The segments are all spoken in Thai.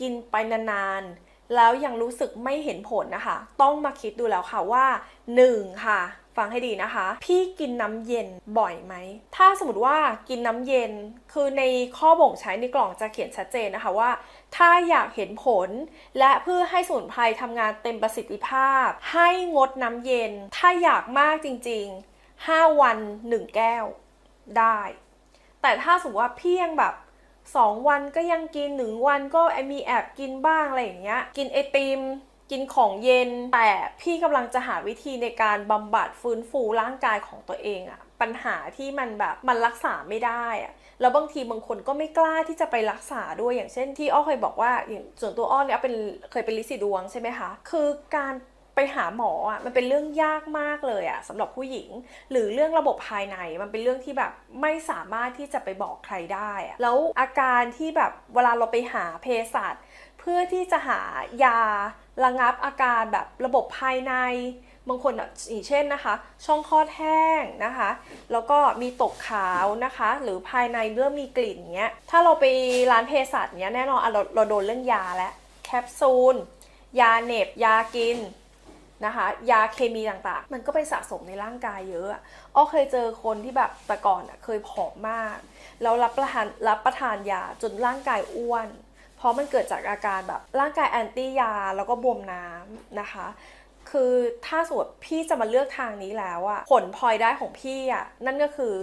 กินไปนานๆ แล้วยังรู้สึกไม่เห็นผลนะคะ ต้องมาคิดดูแล้วค่ะว่า 1 ค่ะ ฟังให้ดีนะคะ พี่กินน้ำเย็นบ่อยไหม ถ้าสมมติว่ากินน้ำเย็น คือในข้อบ่งใช้ในกล่องจะเขียนชัดเจนนะคะว่า ถ้าอยากเห็นผล และเพื่อให้สมุนไพรทำงานเต็มประสิทธิภาพ ให้งดน้ำเย็น ถ้าอยากมากจริง ๆ 5 วัน 1 แก้วได้ แต่ถ้าสมมติว่าพี่ยังแบบ 2 วันก็ยังกินหนึ่งวันก็มีแอบกินบ้างอะไรอย่างเงี้ย กินไอติมกินของเย็น แต่พี่กำลังจะหาวิธีในการบำบัดฟื้นฟูร่างกายของตัวเองอะปัญหาที่มันแบบมันรักษาไม่ได้อะแล้วบางทีบางคนก็ไม่กล้าที่จะไปรักษาด้วยอย่างเช่นที่อ้อเคยบอกว่าอย่างส่วนตัวอ้อเนี่ยเป็นเคยเป็นลินสีดวงใช่ไหมคะ คือการ ไปหาหมออะมันเป็นเรื่องยากมากเลยอะสำหรับผู้หญิง หรือเรื่องระบบภายในมันเป็นเรื่องที่แบบไม่สามารถที่จะไปบอกใครได้อะแล้วอาการที่แบบเวลาเราไปหาเภสัชเพื่อที่จะหายาระงับอาการแบบระบบภายในบางคนอะอย่างเช่นนะคะ ช่องคลอดแห้งนะคะ แล้วก็มีตกขาวนะคะ หรือภายในเริ่มมีกลิ่นเงี้ยถ้าเราไปร้านเภสัชเนี้ยแน่นอนเราเราโดนเรื่องยาแล้วแคปซูล ยาเหน็บยากิน นะคะ ยาเคมีต่างๆ มันก็ไปสะสมในร่างกายเยอะอะอ้อเคยเจอคนที่แบบแต่ก่อนอะเคยผอมมาก แล้วรับประทานรับประทานยาจนร่างกายอ้วน เพราะมันเกิดจากอาการแบบร่างกายแอนตี้ยาแล้วก็บวมน้ำนะคะคือถ้าสมมติพี่จะมาเลือกทางนี้แล้วอะผลพลอยได้ของพี่อะนั่นก็คือ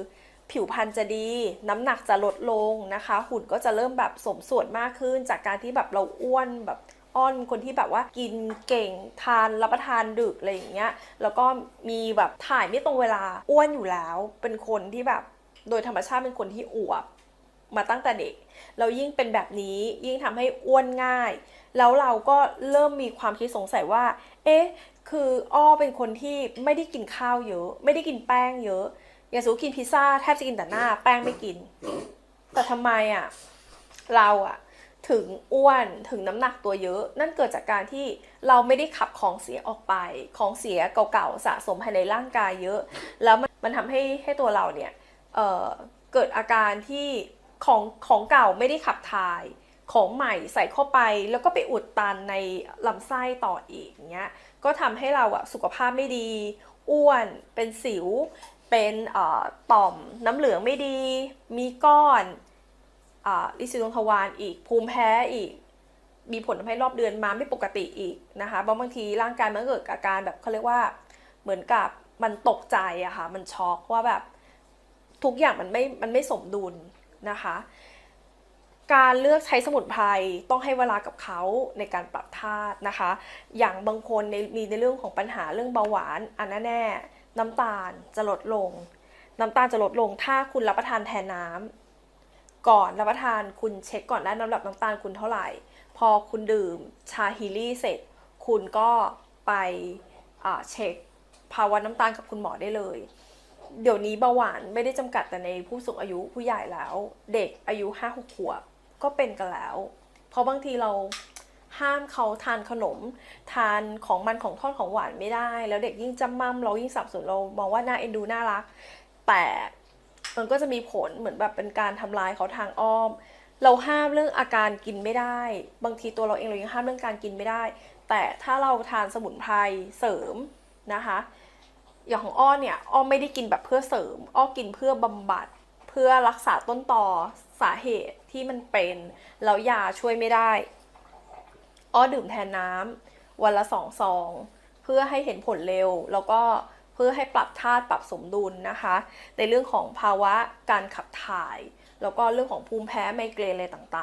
ผิวพรรณจะดี น้ำหนักจะลดลงนะคะ หุ่นก็จะเริ่มแบบสมส่วนมากขึ้นจากการที่แบบเราอ้วนแบบ อ้อนคนที่แบบว่ากินเก่งทานรับประทานดึกอะไรอย่างเงี้ยแล้วก็มีแบบถ่ายไม่ตรงเวลาอ้วนอยู่แล้ว เป็นคนที่แบบโดยธรรมชาติเป็นคนที่อวบมาตั้งแต่เด็กเรายิ่งเป็นแบบนี้ยิ่งทำให้อ้วนง่าย แล้วเราก็เริ่มมีความคิดสงสัยว่า เอ๊ะ คืออ้อเป็นคนที่ไม่ได้กินข้าวเยอะ ไม่ได้กินแป้งเยอะอย่างสมมติกินพิซซ่าแทบจะกินแต่หน้าแป้งไม่กิน แต่ทำไมอะ เราอะ ถึงอ้วนถึงน้ำหนักตัวเยอะ นั่นเกิดจากการที่เราไม่ได้ขับของเสียออกไป ของเสียเก่าๆสะสมภายในร่างกายเยอะ แล้วมันมันทำให้ให้ตัวเราเนี่ยเเกิดอาการที่ของของเก่าไม่ได้ขับถ่าย ของใหม่ใส่เข้าไป แล้วก็ไปอุดตันในลำไส้ต่ออีกเงี้ยก็ทำให้เราอะสุขภาพไม่ดี อ้วนเป็นสิว เป็นต่อมน้ำเหลืองไม่ดี มีก้อน ลิซิดวงทวารอีก ภูมิแพ้อีก มีผลทำให้รอบเดือนมาไม่ปกติอีกนะคะบางบางทีร่างกายมันเกิดอาการแบบเขาเรียกว่าเหมือนกับมันตกใจอะค่ะมันช็อกว่าแบบทุกอย่างมันไม่มันไม่สมดุลนะคะ การเลือกใช้สมุนไพรต้องให้เวลากับเขาในการปรับธาตุนะคะ อย่างบางคนในมีในเรื่องของปัญหาเรื่องเบาหวานอันนั้นแน่น้ำตาลจะลดลง น้ำตาลจะลดลงถ้าคุณรับประทานแทนน้ำ ก่อนรับประทานคุณเช็คก่อนได้น้ำหนักน้ำตาลคุณเท่าไหร่ พอคุณดื่มชาฮิลี่เสร็จ คุณก็ไปเช็คภาวะน้ำตาลกับคุณหมอได้เลย เดี๋ยวนี้เบาหวานไม่ได้จำกัดแต่ในผู้สูงอายุผู้ใหญ่แล้ว เด็กอายุห้าหกขวบก็เป็นกันแล้ว เพราะบางทีเราห้ามเขาทานขนม ทานของมันของทอดของหวานไม่ได้ แล้วเด็กยิ่งจำมั่มเรายิ่งสับสนเรามองว่าน่าเอ็นดูน่ารัก แต่ มันก็จะมีผลเหมือนแบบเป็นการทำลายเขาทางอ้อม เราห้ามเรื่องอาการกินไม่ได้ บางทีตัวเราเองเรายังห้ามเรื่องการกินไม่ได้ แต่ถ้าเราทานสมุนไพรเสริมนะคะอย่างของอ้อเนี่ยอ้อไม่ได้กินแบบเพื่อเสริม อ้อกินเพื่อบำบัดเพื่อรักษาต้นตอสาเหตุที่มันเป็นแล้วยาช่วยไม่ได้ อ้อดื่มแทนน้ำวันละสองซอง เพื่อให้เห็นผลเร็วแล้วก็ เพื่อให้ปรับธาตุปรับสมดุลนะคะ ในเรื่องของภาวะการขับถ่าย แล้วก็เรื่องของภูมิแพ้ไมเกรนอะไรต่างๆ